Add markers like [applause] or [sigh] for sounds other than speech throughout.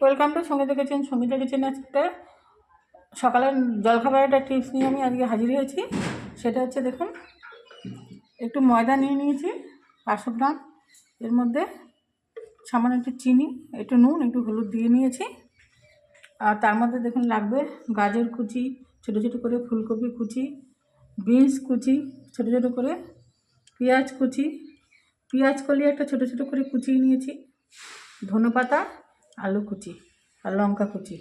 Welcome to Sangeeta kitchen Sangeeta kitchen আজকে। সকালের জলখাবারের একটা টিপস নিয়ে আমি আজকে হাজির হয়েছি। সেটা হচ্ছে দেখুন, একটু ময়দা নিয়ে নিয়েছি, পাঁচশো গ্রাম। এর মধ্যে সামান্য একটু চিনি, একটু নুন, একটু হলুদ দিয়ে নিয়েছি। আর তার মধ্যে দেখুন লাগবে গাজর কুচি, ছোটো ছোটো করে ফুলকপি কুচি, বিনস কুচি, ছোটো ছোটো করে পেঁয়াজ কুচি। পেঁয়াজ কলিয়ে একটা ছোটো ছোটো করে কুচিয়ে নিয়েছি। ধনেপাতা আলু কুচি আর লঙ্কা কুচি।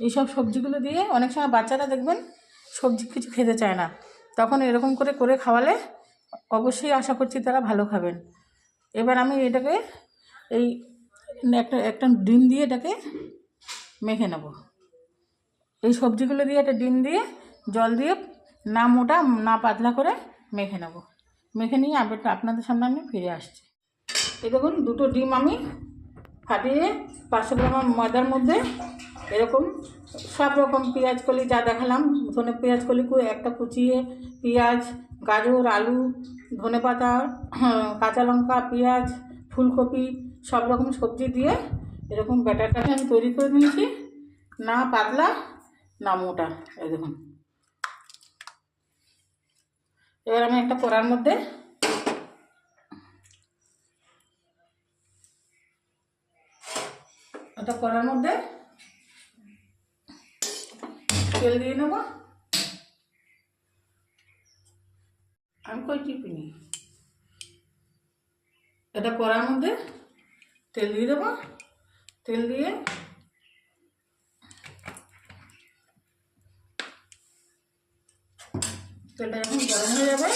এইসব সবজিগুলো দিয়ে অনেক সময় বাচ্চারা দেখবেন সবজি কিছু খেতে চায় না। তখন এরকম করে করে খাওয়ালে অবশ্যই আশা করছি তারা ভালো খাবেন। এবার আমি এটাকে এই একটা একটা ডিম দিয়ে এটাকে মেখে নেব। এই সবজিগুলো দিয়ে একটা ডিম দিয়ে জল দিয়ে না মোটা, না পাতলা করে মেখে নেব। মেখে নিয়ে আপনাদের সামনে আমি ফিরে আসছি। এই দেখুন, দুটো ডিম আমি ফাটিয়ে পাঁচশো গ্রাম ময়দার মধ্যে এরকম সব রকম পেঁয়াজ কলি যা দেখালাম, ধনে পেঁয়াজ কলি একটা কুচিয়ে পেঁয়াজ, গাজর, আলু, ধনে পাতা, [clears throat] কাঁচা লঙ্কা, পেঁয়াজ, ফুলকপি, সব রকম সবজি দিয়ে এরকম ব্যাটারটাকে আমি তৈরি করে নিয়েছি। না পাতলা, না মোটা, এই দেখুন। এবার আমি একটা কড়ার মধ্যে একটা কড়ার মধ্যে তেল দিয়ে নেব। আমি কই টিপিনি এটা কড়ার মধ্যে তেল দিয়ে দেবো। তেল দিয়ে তেলটা যখন গরম হয়ে যাবে।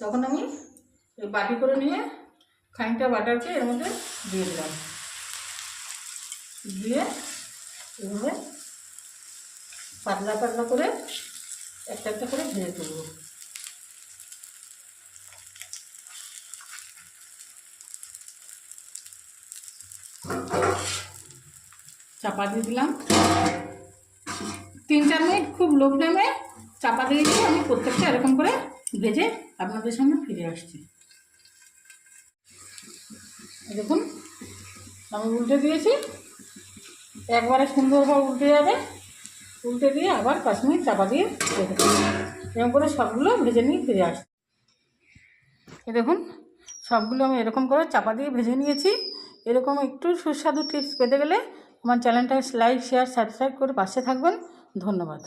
তখন আমি বাটি করে নিয়ে খানিকটা বাটারকে এর মধ্যে দিয়ে দিলাম। দিয়ে এভাবে পাতলা পাতলা করে একটা একটা করে ভেজে তুলব। চাপা দিয়ে দিলাম। তিন চার মিনিট খুব লো ফ্লেমে চাপা দিয়ে দিয়ে আমি প্রত্যেকটা এরকম করে ভেজে আপনাদের সামনে ফিরে আসছি। দেখুন, আমি উল্টে দিয়েছি। একবারে সুন্দরভাবে উল্টে যাবে। উল্টে দিয়ে আবার পাঁচ মিনিট চাপা দিয়ে রেখে এরকম করে সবগুলো ভেজে নিয়ে ফিরে আসি এ দেখুন, সবগুলো আমি এরকম করে চাপা দিয়ে ভেজে নিয়েছি। এরকম একটু সুস্বাদু টিপস পেতে গেলে আমার চ্যানেলটা লাইক শেয়ার সাবস্ক্রাইব করে পাশে থাকবেন। ধন্যবাদ।